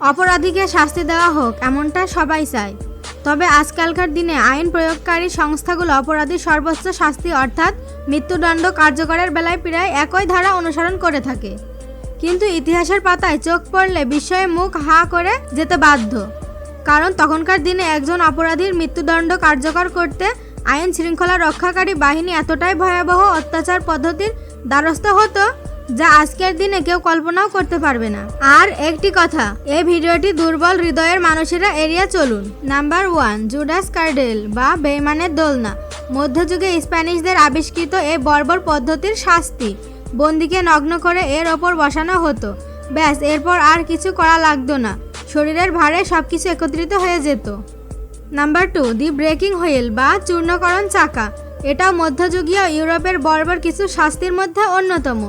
অপরাধীকে শাস্তি দেওয়া হোক, এমনটা সবাই চায়। তবে আজকালকার দিনে আইন প্রয়োগকারী সংস্থাগুলো অপরাধীর সর্বোচ্চ শাস্তি অর্থাৎ মৃত্যুদণ্ড কার্যকরের বেলায় প্রায় একই ধারা অনুসরণ করে থাকে। কিন্তু ইতিহাসের পাতায় চোখ পড়লে বিস্ময়ে মুখ হা করে যেতে বাধ্য। কারণ তখনকার দিনে একজন অপরাধীর মৃত্যুদণ্ড কার্যকর করতে আইন শৃঙ্খলা রক্ষাকারী বাহিনী এতটাই ভয়াবহ অত্যাচার পদ্ধতির দ্বারস্থ হতো যা আজকের দিনে কেউ কল্পনাও করতে পারবে না। আর একটি কথা, এই ভিডিওটি দুর্বল হৃদয়ের মানুষেরা এড়িয়ে চলুন। নাম্বার ওয়ান, জুডাস কার্ডেল বা বেইমানের দোলনা। মধ্যযুগে স্প্যানিশদের আবিষ্কৃত এই বর্বর পদ্ধতির শাস্তি। বন্দিকে নগ্ন করে এর ওপর বসানো হতো। ব্যাস, এরপর আর কিছু করা লাগতো না। শরীরের ভারে সব কিছু একত্রিত হয়ে যেত। Number two, the breaking wheel বা চূর্ণকরণ চাকা। এটাও মধ্যযুগীয় ইউরোপের বর্বর কিছু শাস্তির মধ্যে অন্যতম।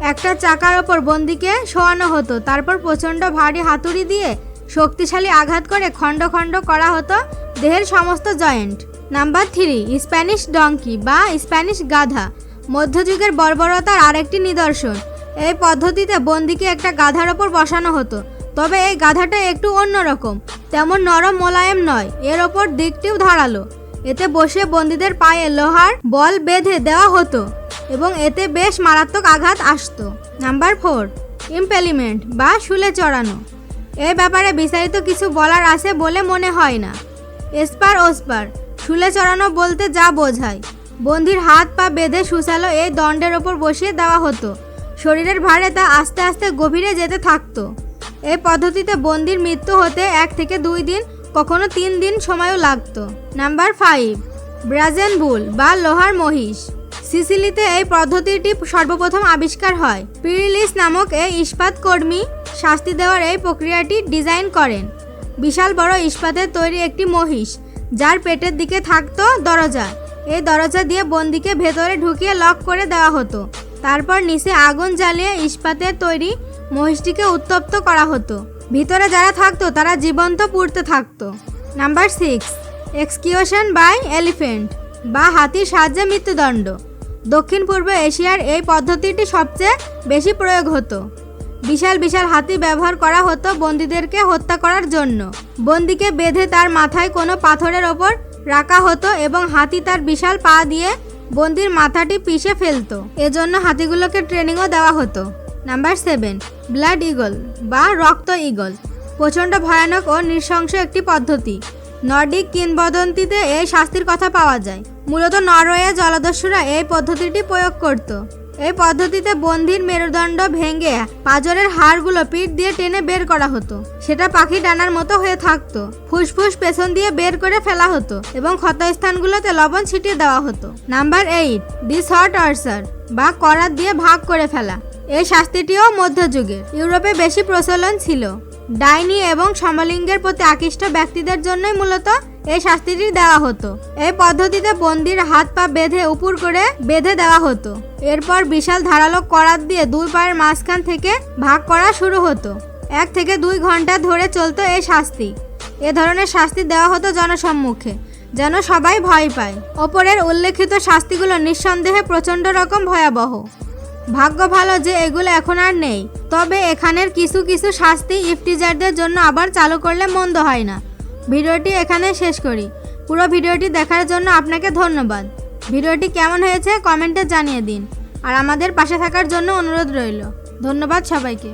একটা চাকার ওপর বন্দিকে শোয়ানো হতো। তারপর প্রচণ্ড ভারী হাতুড়ি দিয়ে শক্তিশালী আঘাত করে খণ্ড খণ্ড করা হতো দেহের সমস্ত joint. Number three, Spanish donkey বা স্প্যানিশ গাধা। মধ্যযুগের বর্বরতার আরেকটি নিদর্শন। এই পদ্ধতিতে বন্দিকে একটা গাধার ওপর বসানো হতো। তবে এই গাধাটা একটু অন্যরকম তেমন নরম মোলায়েম নয়, এর ওপর দিকটিও ধারালো। এতে বসে বন্দীদের পায়ে লোহার বল বেঁধে দেওয়া হতো। এবং এতে বেশ মারাত্মক আঘাত আসতো। নাম্বার ফোর, ইম্পেলিমেন্ট বা শুলে চড়ানো। এ ব্যাপারে বিস্তারিত কিছু বলার আছে বলে মনে হয় না। এসপার ওসপার, শুলে চড়ানো বলতে যা বোঝায়। বন্দির হাত পা বেঁধে সুসালো এই দণ্ডের ওপর বসিয়ে দেওয়া হতো। শরীরের ভারে তা আস্তে আস্তে গভীরে যেতে থাকতো। এই পদ্ধতিতে বন্দির মৃত্যু হতে এক থেকে দুই দিন, কখনো তিন দিন সময়ও লাগতো। নাম্বার ফাইভ ব্রাজেন বুল বা লোহার মহিষ। সিসিলিতে এই পদ্ধতিটি সর্বপ্রথম আবিষ্কার হয়। পিরিলিস নামক এই ইস্পাত কর্মী শাস্তি দেওয়ার এই প্রক্রিয়াটি ডিজাইন করেন। বিশাল বড় ইস্পাতের তৈরি একটি মহিষ, যার পেটের দিকে থাকতো দরজা। এই দরজা দিয়ে বন্দিকে ভেতরে ঢুকিয়ে লক করে দেওয়া হতো। তারপর নিচে আগুন জ্বালিয়ে ইস্পাতের তৈরি মহিষটিকে উত্তপ্ত করা হতো। ভিতরে যারা থাকতো, তারা জীবন্ত পুড়তে থাকতো। Number six, execution by elephant বা হাতির সাহায্যে মৃত্যুদণ্ড। দক্ষিণ পূর্ব এশিয়ার এই পদ্ধতিটি সবচেয়ে বেশি প্রয়োগ হতো। বিশাল বিশাল হাতি ব্যবহার করা হতো বন্দীদেরকে হত্যা করার জন্য। বন্দিকে বেঁধে তার মাথায় কোনো পাথরের ওপর রাখা হতো এবং হাতি তার বিশাল পা দিয়ে বন্দির মাথাটি পিষে ফেলতো। এজন্য হাতিগুলোকে ট্রেনিংও দেওয়া হতো। নাম্বার সেভেন, ব্লাড ইগল বা রক্ত ইগল। প্রচণ্ড ভয়ানক ও নৃশংস একটি পদ্ধতি। নর্ডিক কিংবদন্তিতে এই শাস্তির কথা পাওয়া যায়। মূলত নরওয়ে জলদস্যুরা এই পদ্ধতিটি প্রয়োগ করত। এই পদ্ধতিতে বন্দির মেরুদণ্ড ভেঙে পাজরের হাড়গুলো পিঠ দিয়ে টেনে বের করা হতো। সেটা পাখি ডানার মতো হয়ে থাকতো। ফুসফুস পেছন দিয়ে বের করে ফেলা হতো এবং ক্ষতস্থানগুলোতে লবণ ছিটিয়ে দেওয়া হতো। নাম্বার এইট দিস হট আর্সার বা করাত দিয়ে ভাগ করে ফেলা। এই শাস্তিটিও মধ্যযুগের ইউরোপে বেশি প্রচলন ছিল। ডাইনি এবং সমলিঙ্গের প্রতি আকৃষ্ট ব্যক্তিদের জন্যই মূলত এই শাস্তিটি দেওয়া হতো। এই পদ্ধতিতে বন্দির হাত পা বেঁধে উপর করে বেঁধে দেওয়া হতো। এরপর বিশাল ধারালো করাত দিয়ে দুই পায়ের মাঝখান থেকে ভাগ করা শুরু হতো। এক থেকে দুই ঘণ্টা ধরে চলতো এই শাস্তি। এ ধরনের শাস্তি দেওয়া হতো জনসম্মুখে, যেন সবাই ভয় পায়। ওপরের উল্লেখিত শাস্তিগুলো নিঃসন্দেহে প্রচণ্ড রকম ভয়াবহ। ভাগ্য ভালো যে এগুলো এখন আর নেই, তবে এখানের কিছু কিছু শাস্তি ইফটিজারদের জন্য আবার চালু করলে মন্দ হয় না। ভিডিওটি এখানে শেষ করি। পুরো ভিডিওটি দেখার জন্য আপনাকে ধন্যবাদ। ভিডিওটি কেমন হয়েছে কমেন্টে জানিয়ে দিন। আর আমাদের পাশে থাকার জন্য অনুরোধ রইল। ধন্যবাদ সবাইকে।